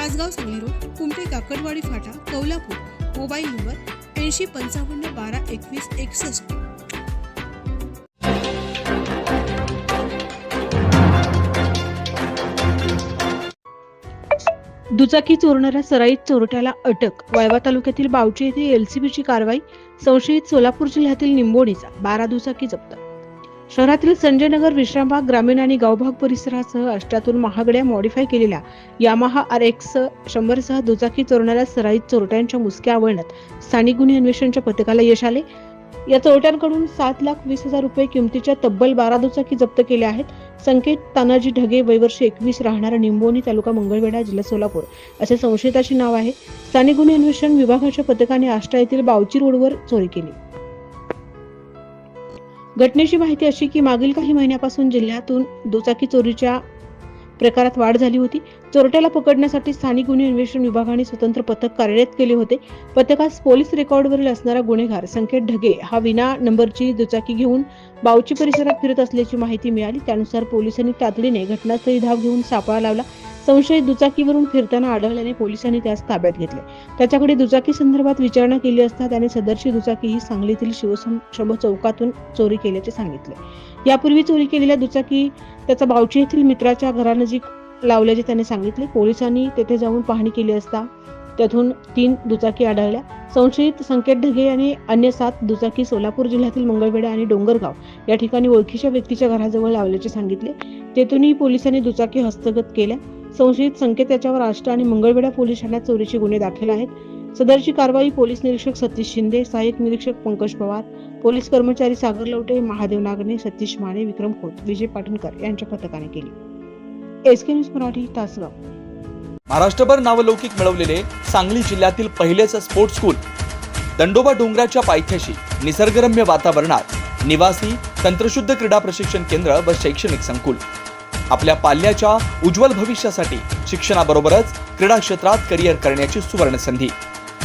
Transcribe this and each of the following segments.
Tasgaon Sangli road Kumte Kakadwadi फाटा Kolhapur mobile number ऐंशी पंचावन्न बारा एकवीस एकसष्ट. दुचाकी चोरणाऱ्या सराईत चोरट्याला अटक वाळवा तालुक्यातील बावची येथे एलसीबीची कारवाई संशयित सोलापूर जिल्ह्यातील निंबोडीचा बारा दुचाकी जप्त. शहरातील संजयनगर विश्रामबाग ग्रामीण आणि गावभाग परिसरासह अष्टातून महागड्या मॉडिफाय केलेल्या यामाहा आर एक्स शंभरसह दुचाकी चोरणाऱ्या सराईत चोरट्यांच्या मुसक्या आवळण्यात स्थानिक गुन्हे अन्वेषणच्या पथकाला यश आले. या चोरट्यांकडून सात लाख वीस हजार रुपये किमतीच्या तब्बल बारा दुचाकी जप्त केल्या आहेत. संकेत तानाजी ढगे वयवर्षी एकवीस राहणारा निंबोनी तालुका मंगळवेढा जिल्हा सोलापूर. असे संशयिताचे नाव आहे. स्थानिक गुन्हे अन्वेषण विभागाच्या पथकाने आष्टा येथील बावची रोडवर चोरी केली. घटनेची माहिती अशी की मागील काही महिन्यापासून जिल्ह्यातून दुचाकी चोरीच्या प्रकारात वाढ झाली होती. चोरट्याला पकडण्यासाठी स्थानिक गुन्हे अन्वेषण विभागाने स्वतंत्र पथक कार्यरत केले होते. पथकास पोलीस रेकॉर्डवरील असणारा गुन्हेगार संकेत ढगे हा विना नंबरची दुचाकी घेऊन बावची परिसरात फिरत असल्याची माहिती मिळाली. त्यानुसार पोलिसांनी तातडीने घटनास्थळी धाव घेऊन सापळा लावला. संशयित दुचाकीवरून फिरताना आढळल्याने पोलिसांनी त्यास ताब्यात घेतले. त्याच्याकडे दुचाकी संदर्भात विचारणा केली असता त्याने सदरची दुचाकी ही सांगलीतील शिवसंशभ चौकातून चोरी केल्याचे सांगितले. यापूर्वी चोरी केलेल्या दुचाकी त्याचा बावची येथील मित्राच्या घरानजीक लावल्याचे त्याने सांगितले. पोलिसांनी तेथे जाऊन पाहणी केली असता त्यातून तीन दुचाकी आढळल्या. संशयित संकेत ढगे आणि अन्य सात दुचाकी सोलापूर जिल्ह्यातील मंगळवेढा आणि डोंगरगाव या ठिकाणी ओळखीच्या व्यक्तीच्या घराजवळ लावल्याचे सांगितले. तेथूनही पोलिसांनी दुचाकी हस्तगत केल्या. संशयित संकेत याच्यावर आष्टा आणि मंगळवेढा पोलीस ठाण्यात चोरीचे गुन्हे दाखल आहेत. सदरची कारवाई पोलीस निरीक्षक सतीश शिंदे सहाय्यक निरीक्षक पंकज पवार पोलीस कर्मचारी सागर लवटे महादेव नागणे सतीश माने विक्रम खोत विजय पाटणकर यांच्या पथकाने केली. SK news Marathi Tasgaon. महाराष्ट्रभर नावलौकिक मिळवलेले सांगली जिल्ह्यातील पहिलेच स्पोर्ट्स स्कूल दंडोबा डोंगराच्या पायथ्याशी निसर्गरम्य वातावरणात निवासी तंत्रशुद्ध क्रीडा प्रशिक्षण केंद्र व शैक्षणिक संकुल. आपल्या पाल्याच्या उज्ज्वल भविष्यासाठी शिक्षणाबरोबरच क्रीडा क्षेत्रात करिअर करण्याची सुवर्ण संधी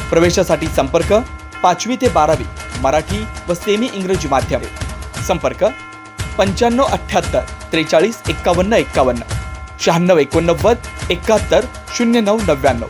प्रवेशासाठी संपर्क पाचवी ते बारावी मराठी व सेमी इंग्रजी माध्यमे. संपर्क पंच्याण्णव अठ्ठ्याहत्तर त्रेचाळीस एक्कावन्न एक्कावन्न शहाण्णव एकोणनव्वद एकाहत्तर शून्य नऊ नव्याण्णव.